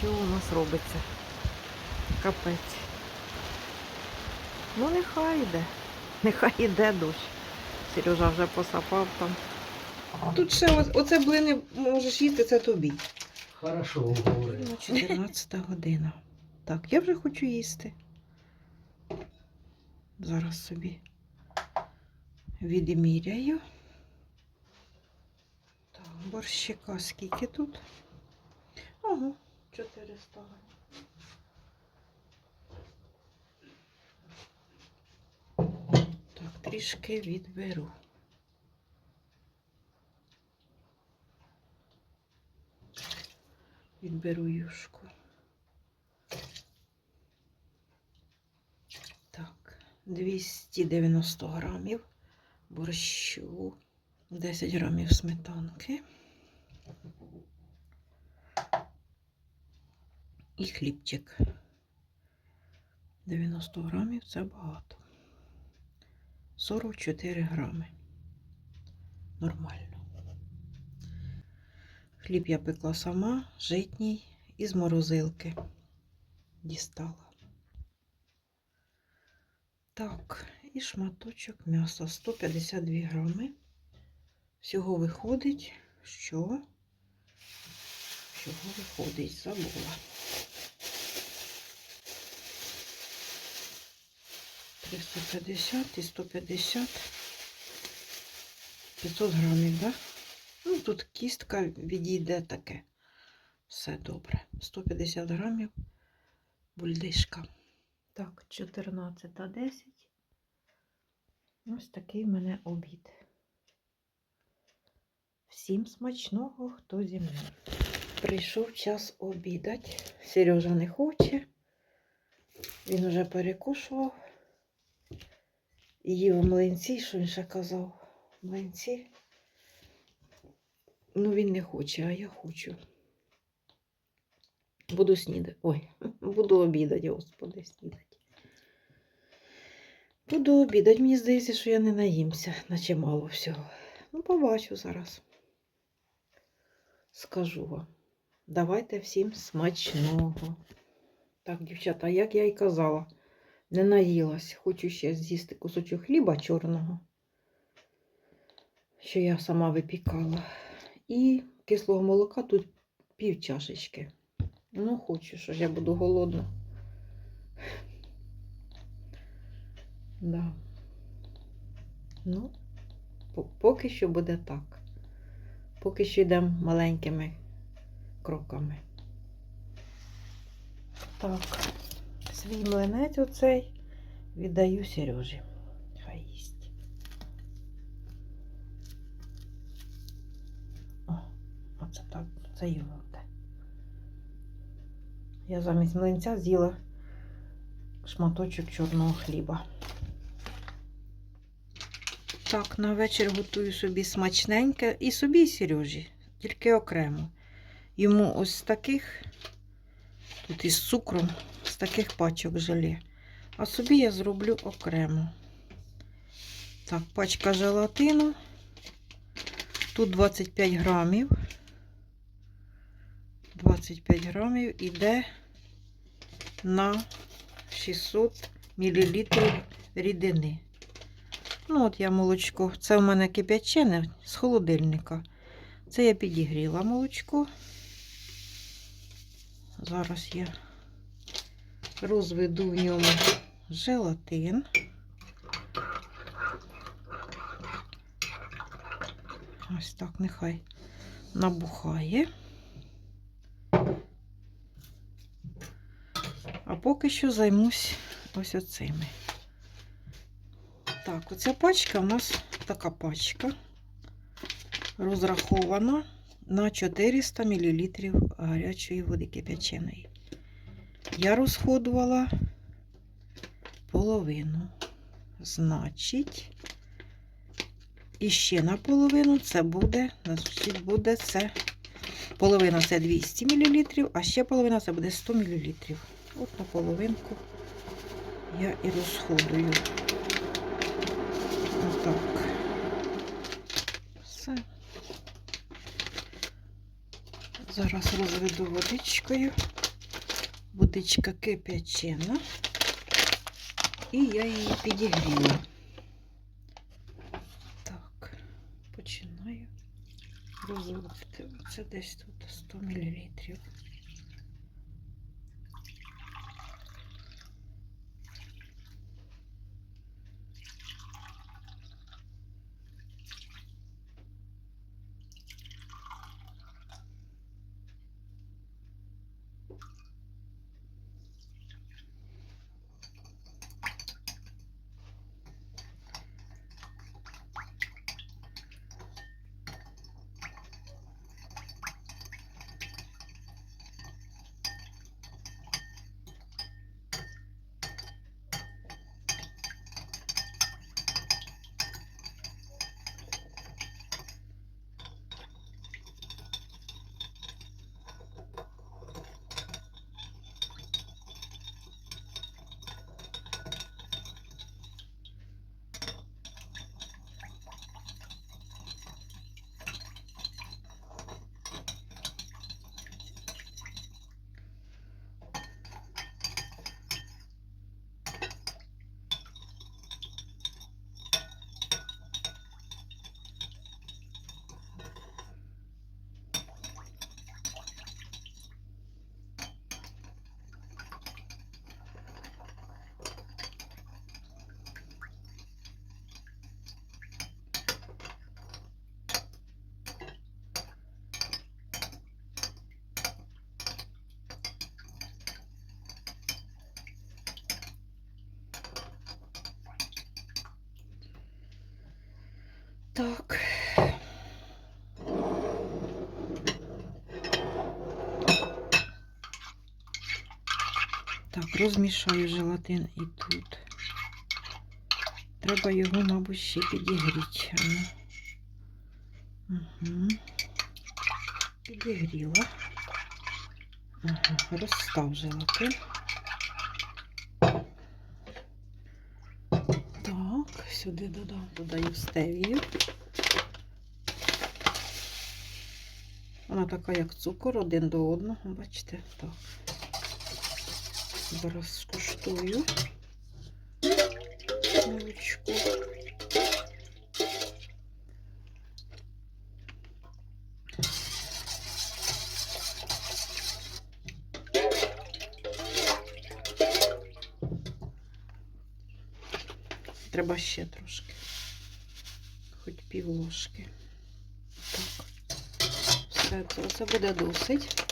що у нас робиться. Капець. Ну нехай йде. Нехай йде дощ. Сережа вже посапав там. Тут ще оце блини можеш їсти, це тобі. Хорошо говорю. Ну, 14 година. Так, я вже хочу їсти. Зараз собі відміряю. Так, борщика скільки тут? Ого, 400. Так, трішки відберу. Відберу юшку. Так, 290 грамів борщу, 10 грамів сметанки. І хлібчик. 90 грамів це багато. 44 грами. Нормально. Хліб я пекла сама, житній, із морозилки. Дістала. Так, і шматочок м'яса 152 грами. Всього виходить, що? Всього виходить, забула. 350 і 150. 500 грамів, так? Да? Ну, тут кістка відійде таке. Все добре. 150 грамів бульдишка. Так, 14.10. Ось такий в мене обід. Всім смачного, хто зі мною. Прийшов час обідати. Сережа не хоче. Він вже перекушував. І їв млинці, що він ще казав. Млинці. Ну, він не хоче, а я хочу. Буду снідати. Ой, буду обідати, господи, снідати. Буду обідати. Мені здається, що я не наїмся, наче мало всього. Ну, побачу зараз. Скажу вам. Давайте всім смачного. Так, дівчата, як я й казала, не наїлась. Хочу ще з'їсти кусочок хліба чорного, що я сама випікала. І кислого молока тут пів чашечки. Ну, хочу, що ж я буду голодна. Да. Ну, поки що буде так. Поки що йдемо маленькими кроками. Так, свій млинець оцей віддаю Сережі. Хай їсть. О, оце так, це його. буде. Я замість млинця з'їла шматочок чорного хліба. Так, на вечір готую собі смачненьке і собі, і Сережі, тільки окремо. Йому ось таких, тут із цукром, таких пачок желе. А собі я зроблю окремо. Так, пачка желатину. Тут 25 грамів. 25 грамів іде на 600 мл рідини. Ну, от я молочко. Це в мене кип'ячене з холодильника. Це я підігріла молочко. Зараз я розведу в ньому желатин. Ось так, нехай набухає. А поки що займусь ось оцими. Так, оця пачка у нас така пачка розрахована на 400 мл гарячої води кип'яченої. Я розходувала половину. Значить, і ще наполовину це буде, буде це половина це 200 мл, а ще половина це буде 100 мл. От на половинку я і розходую. Отак. Все. Зараз розведу водичкою. Водичка кип'ячена. І я її підігріла. Так, починаю розводити. Це десь тут 100 мл. Так. Так, розмішаю желатин і тут. Треба його, мабуть, ще підігріти. Угу. Підігріла. Ага, розстав желатин. Так, сюди додам, додаю стевію. Вона така, як цукор, один до одного, бачите, так. Зараз скуштую молочко. Треба ще трошки. Хоч пів ложки. Так. Все, це, буде досить.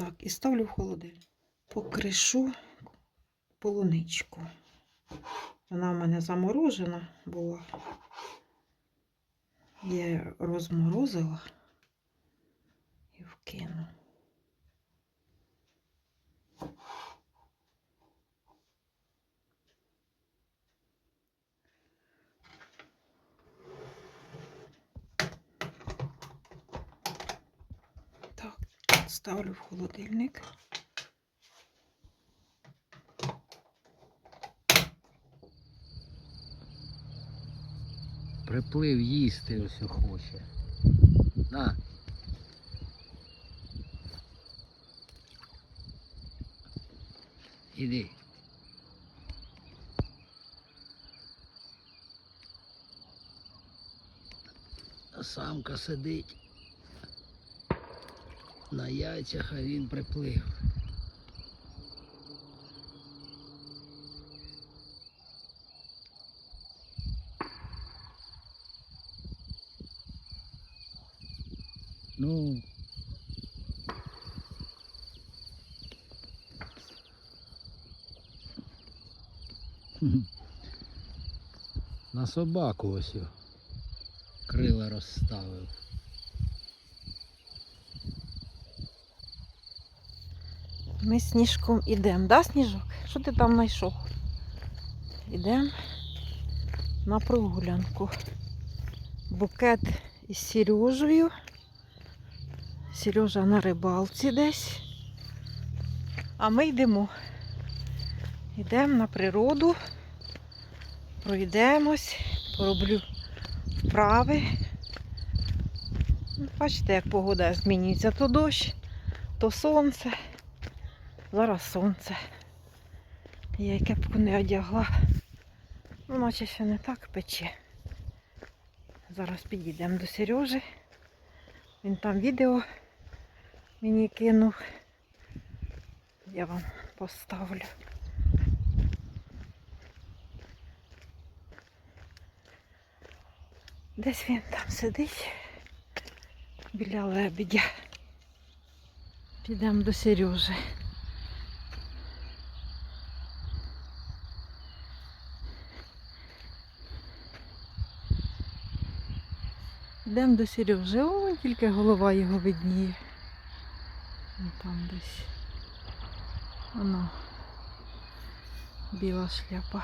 Так, і ставлю в холодильник. Покришу полуничку. Вона в мене заморожена була. Я розморозила і вкину. Так, ставлю в холодильник. Приплив їсти ось хоче. На. Іди. Самка сидить. На яйцях, а він приплив. Ну. На собаку ось. Крила розставив. Ми з сніжком ідемо, да, сніжок? Що ти там знайшов? йдемо на прогулянку. Букет із Сережею. Сережа на рибалці десь. А ми йдемо. Йдемо на природу, пройдемось, пороблю вправи. Бачите, як погода змінюється. То дощ, то сонце. Зараз сонце. Я й кепку не одягла. Ну, наче ще не так пече. Зараз підійдемо до Сережі. Він там відео мені кинув. Я вам поставлю. Десь він там сидить біля лебедя. Підемо до Сережі. Йдемо до Сережі. О, тільки голова його видніє. Там десь. Воно. Біла шляпа.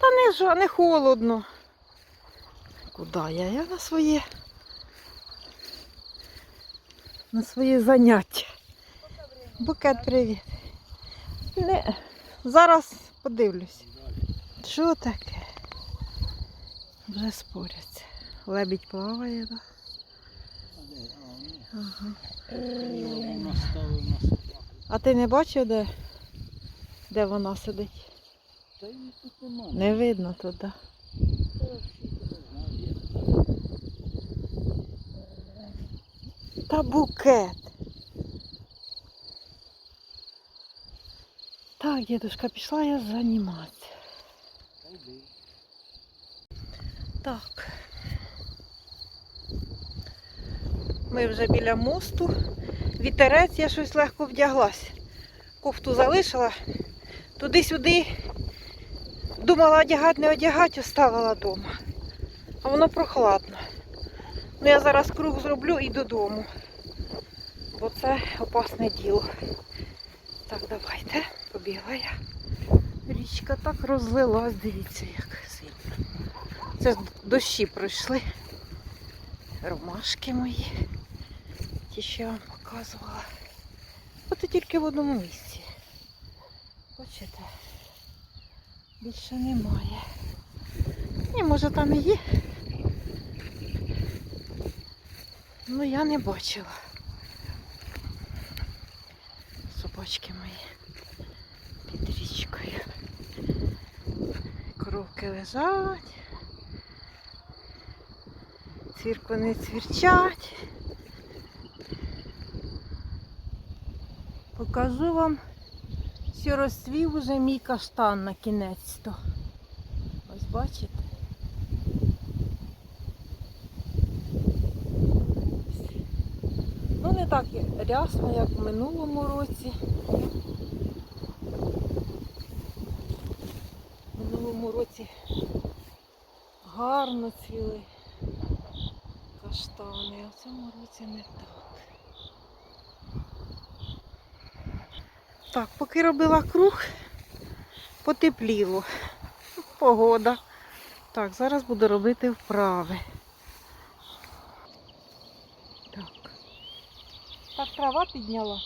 Та не жа, не холодно. Куди я? Я на своє. На своє заняття. Букет, привіт. Не, зараз подивлюсь. Що таке? Вже споряться. Лебідь плаває, так? Ага. А ти не бачив, де, де вона сидить? Не видно туди. Та букет. Так, дідушка, пішла я займатися. Так. Ми вже біля мосту. Вітерець, я щось легко вдяглась. Кофту залишила. Туди-сюди. Думала одягати, не одягати, оставила вдома. А воно прохладно. Ну я зараз круг зроблю і додому. Бо це опасне діло. Так, давайте. Побігла я. Річка так розлилась, дивіться, як сильно. Це дощі пройшли. Ромашки мої. Ті, що я вам показувала. От тільки в одному місці. Бачите? Більше немає. Ні, може там і є. Ну я не бачила. Лежать. Цвіркуни цвірчать. Покажу вам, що розцвів уже мій каштан на кінець то. Ось бачите? Ну не так рясно, як в минулому році. В минулому році гарно цвіли каштани, а в цьому році не так. Так, поки робила круг, потепліло. Погода. Так, зараз буду робити вправи. Так. Так, трава підняла.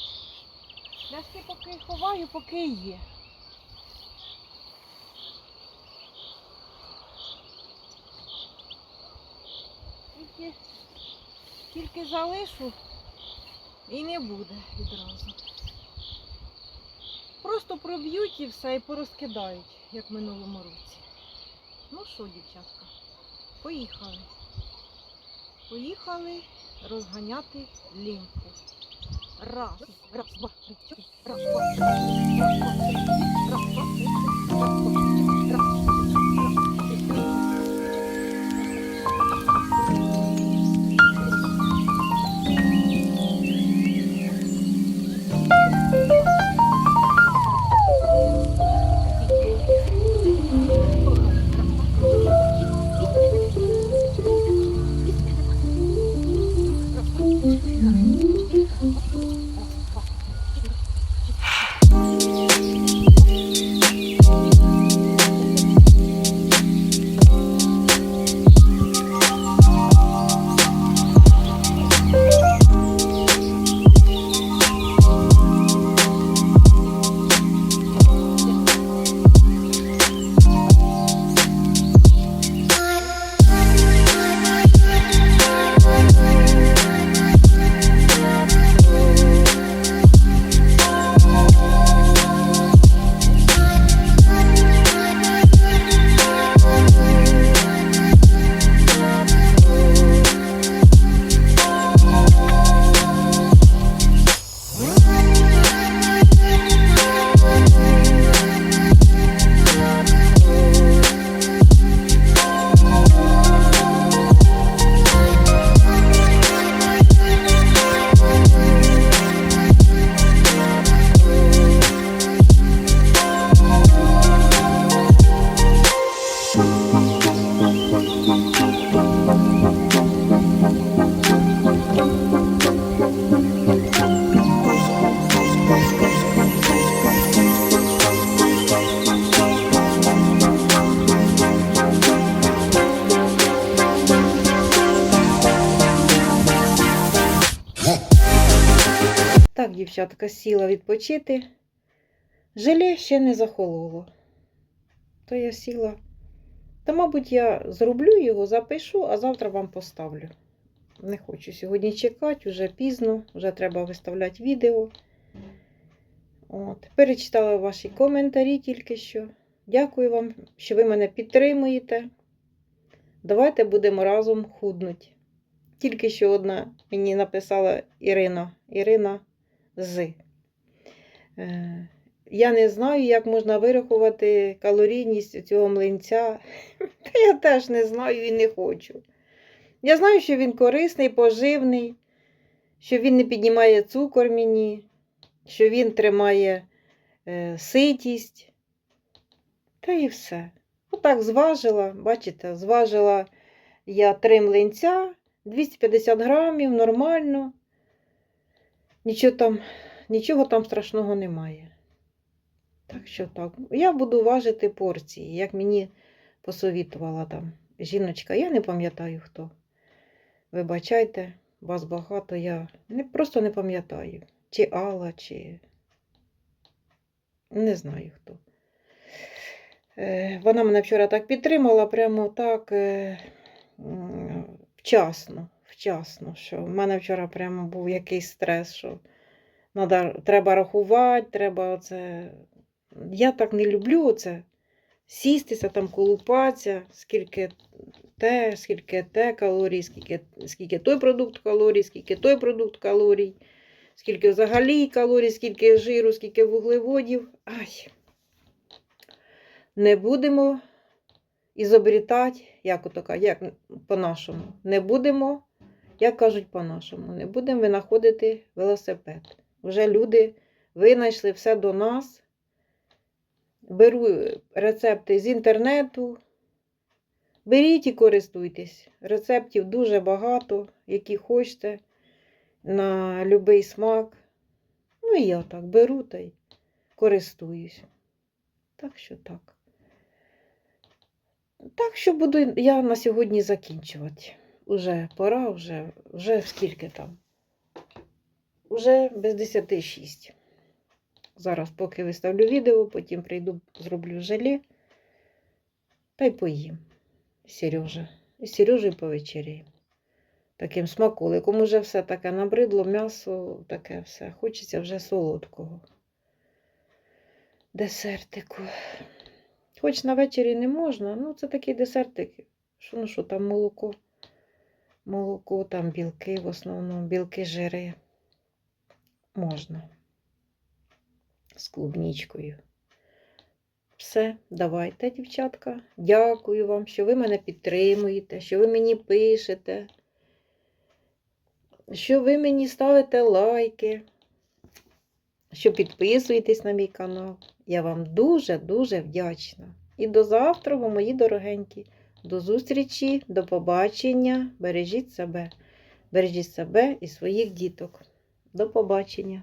Я ще поки ховаю, поки є. Тільки, тільки залишу і не буде відразу. Просто проб'ють і все і порозкидають, як в минулому році. Ну що, дівчатка, поїхали. Поїхали розганяти ліньку. Раз, раз, два, три, раз, два, раз, два, раз, два, раз, два, раз, два, дівчатка, сіла відпочити. Желе ще не захололо. То я сіла. Та, мабуть, я зроблю його, запишу, а завтра вам поставлю. Не хочу сьогодні чекати, вже пізно, вже треба виставляти відео. От. Перечитала ваші коментарі тільки що. Дякую вам, що ви мене підтримуєте. Давайте будемо разом худнути. Тільки що одна мені написала Ірина. Ірина з. Е, я не знаю, як можна вирахувати калорійність цього млинця. Я теж не знаю і не хочу. Я знаю, що він корисний, поживний, що він не піднімає цукор мені, що він тримає е, ситість. Та і все. Отак зважила, бачите, зважила я три млинця, 250 грамів, нормально. Нічого там, нічого там страшного немає. Так що так. Я буду важити порції, як мені посовітувала там жіночка. Я не пам'ятаю хто. Вибачайте, вас багато, я не, просто не пам'ятаю. Чи Алла, чи не знаю хто. Е, Вона мене вчора так підтримала, прямо так е, вчасно, вчасно, що в мене вчора прямо був якийсь стрес, що треба рахувати, треба оце. Я так не люблю оце. Сістися, там колупатися, скільки те, скільки те калорій, скільки, скільки той продукт калорій, скільки той продукт калорій, скільки взагалі калорій, скільки жиру, скільки вуглеводів. Ай. Не будемо ізобрітати, як як по-нашому. Не будемо, як кажуть по-нашому, не будемо винаходити велосипед. Вже люди винайшли все до нас. Беру рецепти з інтернету. Беріть і користуйтесь. Рецептів дуже багато, які хочете, на будь-який смак. Ну і я так беру та й користуюсь. Так що так. Так що буду я на сьогодні закінчувати. Уже пора, вже, вже скільки там? Уже без 10 6. Зараз, поки виставлю відео, потім прийду, зроблю желе та й поїм. Сережа. І Сережею повечеряємо. Таким смаколиком уже все таке набридло, м'ясо, таке все. Хочеться вже солодкого. Десертику. Хоч на вечері не можна, ну це такий десертик. Що, ну що там молоко? Молоко, там білки, в основному білки, жири. Можна. З клубнічкою. Все, давайте, дівчатка. Дякую вам, що ви мене підтримуєте, що ви мені пишете, що ви мені ставите лайки, що підписуєтесь на мій канал. Я вам дуже-дуже вдячна. І до завтра, мої дорогенькі. До зустрічі, до побачення. Бережіть себе. Бережіть себе і своїх діток. До побачення.